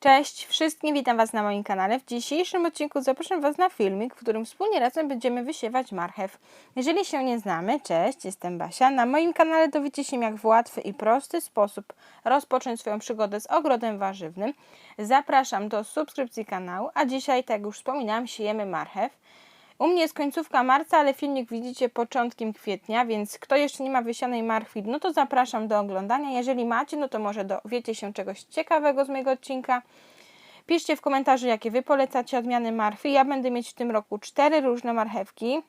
Cześć wszystkim, witam Was na moim kanale. W dzisiejszym odcinku zapraszam Was na filmik, w którym wspólnie razem będziemy wysiewać marchew. Jeżeli się nie znamy, cześć, jestem Basia. Na moim kanale dowiecie się jak w łatwy i prosty sposób rozpocząć swoją przygodę z ogrodem warzywnym. Zapraszam do subskrypcji kanału, a dzisiaj, tak jak już wspominałam, siejemy marchew. U mnie jest końcówka marca, ale filmik widzicie początkiem kwietnia, więc kto jeszcze nie ma wysianej marchwi, no to zapraszam do oglądania. Jeżeli macie, no to może dowiecie się czegoś ciekawego z mojego odcinka. Piszcie w komentarzu, jakie Wy polecacie odmiany marchwi. Ja będę mieć w tym roku cztery różne marchewki.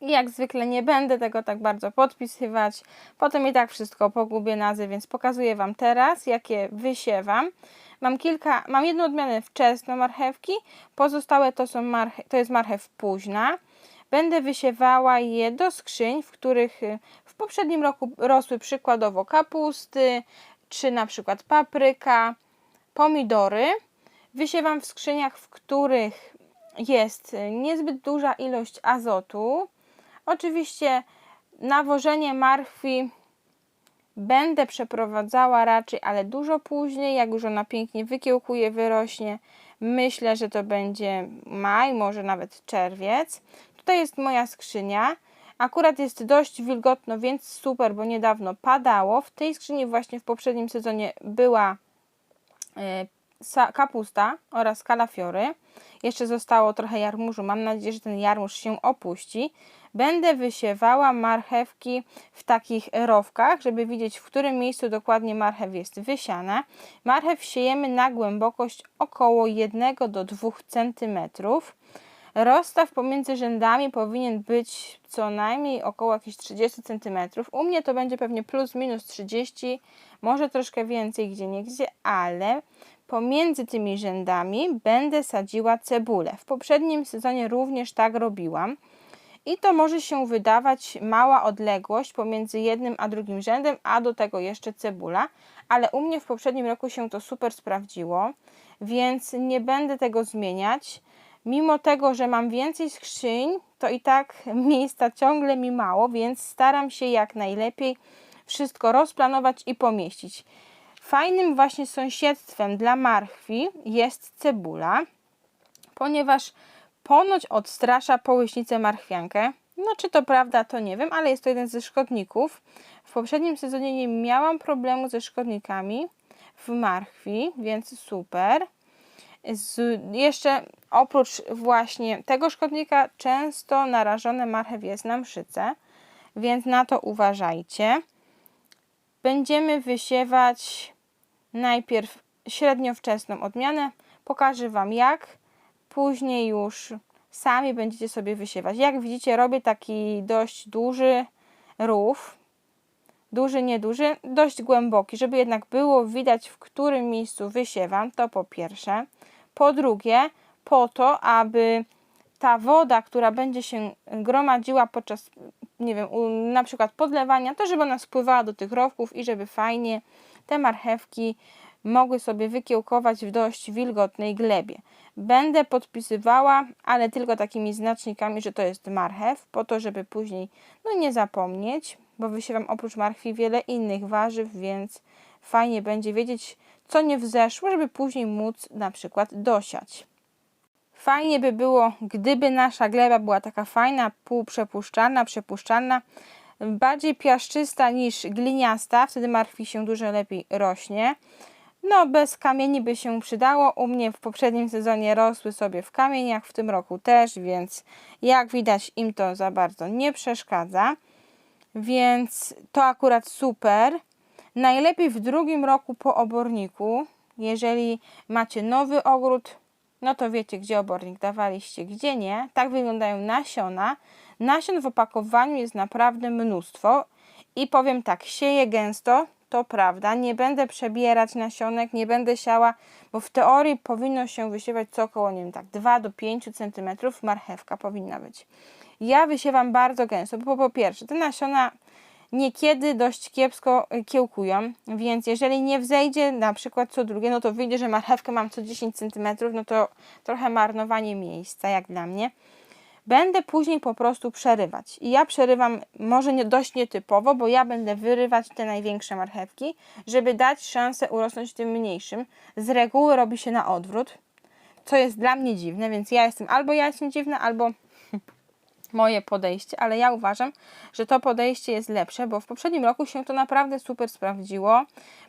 I jak zwykle nie będę tego tak bardzo podpisywać. Potem i tak wszystko pogubię nazwy, więc pokazuję Wam teraz, jakie wysiewam. Mam kilka, mam jedną odmianę wczesną marchewki, pozostałe to są marche, to jest marchew późna. Będę wysiewała je do skrzyń, w których y, w poprzednim roku rosły przykładowo kapusty, czy na przykład papryka, pomidory. Wysiewam w skrzyniach, w których jest y, niezbyt duża ilość azotu. Oczywiście nawożenie marchwi będę przeprowadzała raczej, ale dużo później, jak już ona pięknie wykiełkuje, wyrośnie. Myślę, że to będzie maj, może nawet czerwiec. Tutaj jest moja skrzynia. Akurat jest dość wilgotno, więc super, bo niedawno padało. W tej skrzyni właśnie w poprzednim sezonie była e, kapusta oraz kalafiory. Jeszcze zostało trochę jarmużu. Mam nadzieję, że ten jarmuż się opuści. Będę wysiewała marchewki w takich rowkach, żeby widzieć, w którym miejscu dokładnie marchew jest wysiana. Marchew siejemy na głębokość około 1 do 2 cm. Rozstaw pomiędzy rzędami powinien być co najmniej około jakichś 30 cm. U mnie to będzie pewnie plus minus 30, może troszkę więcej gdzie niegdzie, ale pomiędzy tymi rzędami będę sadziła cebulę. W poprzednim sezonie również tak robiłam. I to może się wydawać mała odległość pomiędzy jednym a drugim rzędem, a do tego jeszcze cebula, ale u mnie w poprzednim roku się to super sprawdziło, więc nie będę tego zmieniać. Mimo tego, że mam więcej skrzyń, to i tak miejsca ciągle mi mało, więc staram się jak najlepiej wszystko rozplanować i pomieścić. Fajnym właśnie sąsiedztwem dla marchwi jest cebula, ponieważ ponoć odstrasza połyśnicę marchwiankę. No czy to prawda, to nie wiem, ale jest to jeden ze szkodników. W poprzednim sezonie nie miałam problemu ze szkodnikami w marchwi, więc super. Z, jeszcze oprócz właśnie tego szkodnika często narażone marchew jest na mszyce, więc na to uważajcie. Będziemy wysiewać najpierw średnio wczesną odmianę. Pokażę Wam jak później już sami będziecie sobie wysiewać. Jak widzicie, robię taki dość duży rów, duży, nieduży, dość głęboki, żeby jednak było widać, w którym miejscu wysiewam, to po pierwsze. Po drugie, po to, aby ta woda, która będzie się gromadziła podczas, nie wiem, na przykład podlewania, to żeby ona spływała do tych rowków i żeby fajnie te marchewki mogły sobie wykiełkować w dość wilgotnej glebie. Będę podpisywała, ale tylko takimi znacznikami, że to jest marchew, po to, żeby później no nie zapomnieć, bo wysiewam oprócz marchwi wiele innych warzyw, więc fajnie będzie wiedzieć, co nie wzeszło, żeby później móc na przykład dosiać. Fajnie by było, gdyby nasza gleba była taka fajna, półprzepuszczalna, przepuszczalna, bardziej piaszczysta niż gliniasta, wtedy marchwi się dużo lepiej rośnie. No, bez kamieni by się przydało. U mnie w poprzednim sezonie rosły sobie w kamieniach, w tym roku też, więc jak widać im to za bardzo nie przeszkadza. Więc to akurat super. Najlepiej w drugim roku po oborniku. Jeżeli macie nowy ogród, no to wiecie, gdzie obornik dawaliście, gdzie nie. Tak wyglądają nasiona. Nasion w opakowaniu jest naprawdę mnóstwo. I powiem tak, sieję gęsto, to prawda. Nie będę przebierać nasionek, nie będę siała, bo w teorii powinno się wysiewać co około, nie wiem, tak 2 do 5 cm marchewka powinna być. Ja wysiewam bardzo gęsto, bo po pierwsze, te nasiona niekiedy dość kiepsko kiełkują, więc jeżeli nie wzejdzie na przykład co drugie, no to wyjdzie, że marchewkę mam co 10 cm, no to trochę marnowanie miejsca, jak dla mnie. będę później po prostu przerywać. I ja przerywam może nie, dość nietypowo, bo ja będę wyrywać te największe marchewki, żeby dać szansę urosnąć tym mniejszym. Z reguły robi się na odwrót, co jest dla mnie dziwne, więc ja jestem albo ja jestem dziwna, albo moje podejście, ale ja uważam, że to podejście jest lepsze, bo w poprzednim roku się to naprawdę super sprawdziło.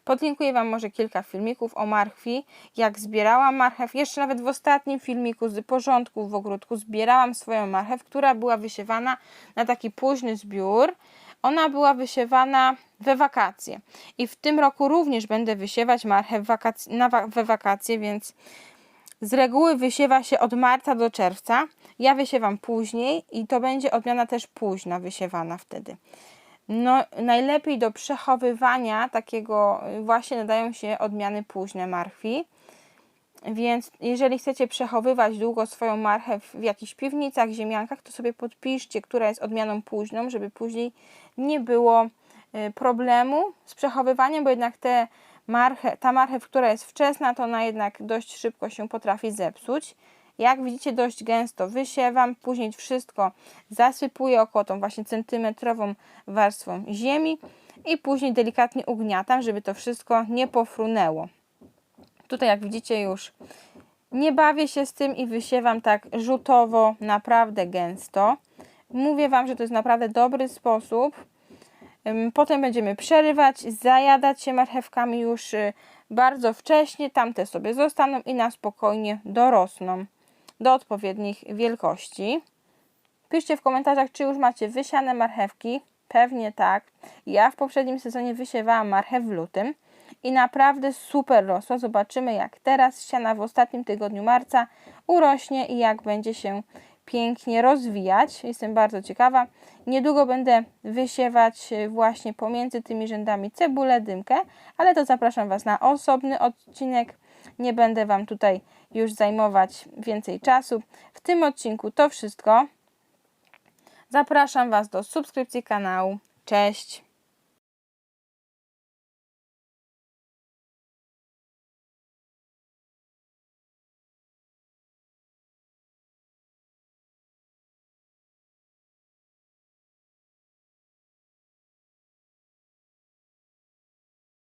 Podlinkuję Wam może kilka filmików o marchwi, jak zbierałam marchew. Jeszcze nawet w ostatnim filmiku z porządku w ogródku zbierałam swoją marchew, która była wysiewana na taki późny zbiór. Ona była wysiewana we wakacje i w tym roku również będę wysiewać marchew wakac- na wa- we wakacje, więc z reguły wysiewa się od marca do czerwca. Ja wysiewam później i to będzie odmiana też późna wysiewana wtedy. No, najlepiej do przechowywania takiego y, właśnie nadają się odmiany późne marchwi. Więc jeżeli chcecie przechowywać długo swoją marchew w jakichś piwnicach, ziemiankach, to sobie podpiszcie, która jest odmianą późną, żeby później nie było y, problemu z przechowywaniem, bo jednak te ta marchew, która jest wczesna, to ona jednak dość szybko się potrafi zepsuć. Jak widzicie, dość gęsto wysiewam, później wszystko zasypuję około tą właśnie centymetrową warstwą ziemi i później delikatnie ugniatam, żeby to wszystko nie pofrunęło. Tutaj jak widzicie już nie bawię się z tym i wysiewam tak rzutowo, naprawdę gęsto. Mówię Wam, że to jest naprawdę dobry sposób. Potem będziemy przerywać, zajadać się marchewkami już y, bardzo wcześnie. Tamte sobie zostaną i na spokojnie dorosną do odpowiednich wielkości. Piszcie w komentarzach, czy już macie wysiane marchewki. Pewnie tak. Ja w poprzednim sezonie wysiewałam marchew w lutym i naprawdę super rosła. Zobaczymy, jak teraz siana w ostatnim tygodniu marca urośnie i jak będzie się pięknie rozwijać. Jestem bardzo ciekawa. Niedługo będę wysiewać y, właśnie pomiędzy tymi rzędami cebulę, dymkę, ale to zapraszam Was na osobny odcinek. Nie będę Wam tutaj już zajmować więcej czasu. W tym odcinku to wszystko. Zapraszam Was do subskrypcji kanału. Cześć!